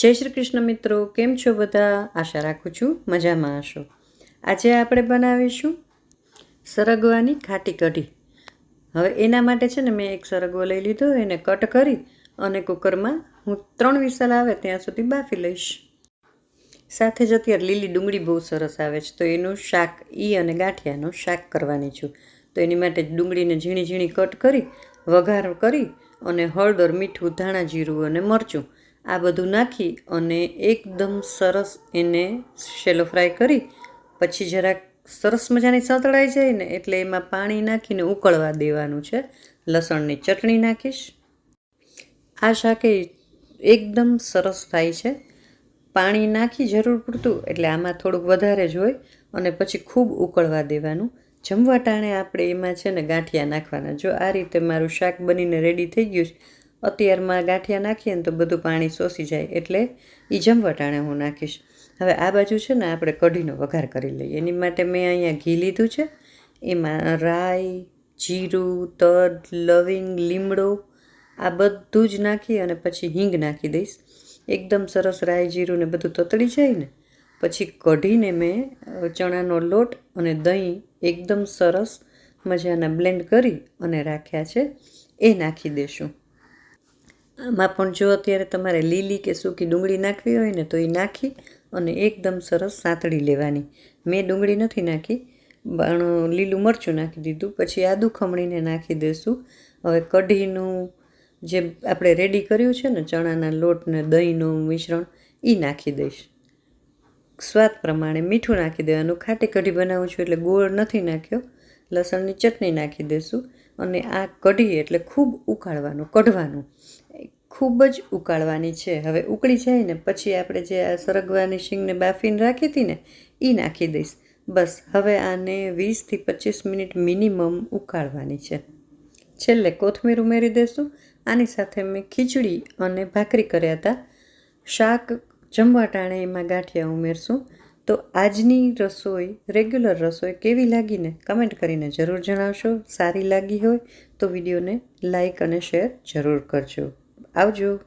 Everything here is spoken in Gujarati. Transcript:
જય શ્રી કૃષ્ણ મિત્રો, કેમ છો બધા? આશા રાખું છું મજામાં હશો. આજે આપણે બનાવીશું સરગવાની ખાટી કઢી. હવે એના માટે છે ને મેં એક સરગવો લઈ લીધો, એને કટ કરી અને કુકરમાં હું ત્રણ વિસલ આવે ત્યાં સુધી બાફી લઈશ. સાથે જ અત્યારે લીલી ડુંગળી બહુ સરસ આવે છે, તો એનું શાક ઈ અને ગાંઠિયાનું શાક કરવાની છું. તો એની માટે ડુંગળીને ઝીણી ઝીણી કટ કરી, વઘાર કરી અને હળદર, મીઠું, ધાણા જીરું અને મરચું આ બધું નાખી અને એકદમ સરસ એને શેલો ફ્રાય કરી, પછી જરાક સરસ મજાની સતળાઈ જાય ને એટલે એમાં પાણી નાખીને ઉકળવા દેવાનું છે. લસણની ચટણી નાખીશ. આ શાકે એકદમ સરસ થાય છે. પાણી નાખી જરૂર પૂરતું એટલે આમાં થોડુંક વધારે જ હોય અને પછી ખૂબ ઉકળવા દેવાનું. જમવા ટાણે આપણે એમાં છે ને ગાંઠિયા નાખવાના. જો આ રીતે મારું શાક બનીને રેડી થઈ ગયું છે અત્યારમાં ગાંઠિયા નાખીએ ને તો બધું પાણી શોષી જાય એટલે એ જમવટાણે હું નાખીશ. હવે આ બાજુ છે ને આપણે કઢીનો વઘાર કરી લઈએ. એની માટે મેં અહીંયા ઘી લીધું છે. એમાં રાઈ, જીરું, તદ, લવિંગ, લીમડો આ બધું જ નાખી અને પછી હિંગ નાખી દઈશ. એકદમ સરસ રાઈ, જીરું ને બધું તતડી જાય ને પછી કઢીને મેં ચણાનો લોટ અને દહીં એકદમ સરસ મજાના બ્લેન્ડ કરી અને રાખ્યા છે. એ નાખી દેશું. આમાં પણ જો અત્યારે તમારે લીલી કે સૂકી ડુંગળી નાખવી હોય ને તો એ નાખી અને એકદમ સરસ સાંતળી લેવાની. મેં ડુંગળી નથી નાખી, પણ લીલું મરચું નાખી દીધું. પછી આદુ ખમણીને નાખી દઈશું હવે કઢીનું જે આપણે રેડી કર્યું છે ને, ચણાના લોટ ને દહીંનું મિશ્રણ એ નાખી દઈશ. સ્વાદ પ્રમાણે મીઠું નાખી દેવાનું. ખાટી કઢી બનાવું છું એટલે ગોળ નથી નાખ્યો. લસણની ચટણી નાખી દઈશું અને આ કઢી એટલે ખૂબ ઉકાળવાનું, કઢવાનું. ખૂબ જ ઉકાળવાની છે. હવે ઉકળી જાય ને પછી આપણે જે આ સરગવાની શીંગને બાફીને રાખી હતી ને એ નાખી દઈશ. બસ, હવે આને વીસથી પચીસ મિનિટ મિનિમમ ઉકાળવાની છે. છેલ્લે કોથમીર ઉમેરી દઈશું આની સાથે મેં ખીચડી અને ભાખરી કર્યા હતા. શાક જમવા ટાણે એમાં ગાંઠિયા ઉમેરશું. તો આજની રસોઈ રેગ્યુલર રસોઈ કેવી લાગીને? કમેન્ટ કરીને જરૂર જણાવશો. સારી લાગી હોય તો વિડીયોને લાઈક અને શેર જરૂર કરજો. આવજો.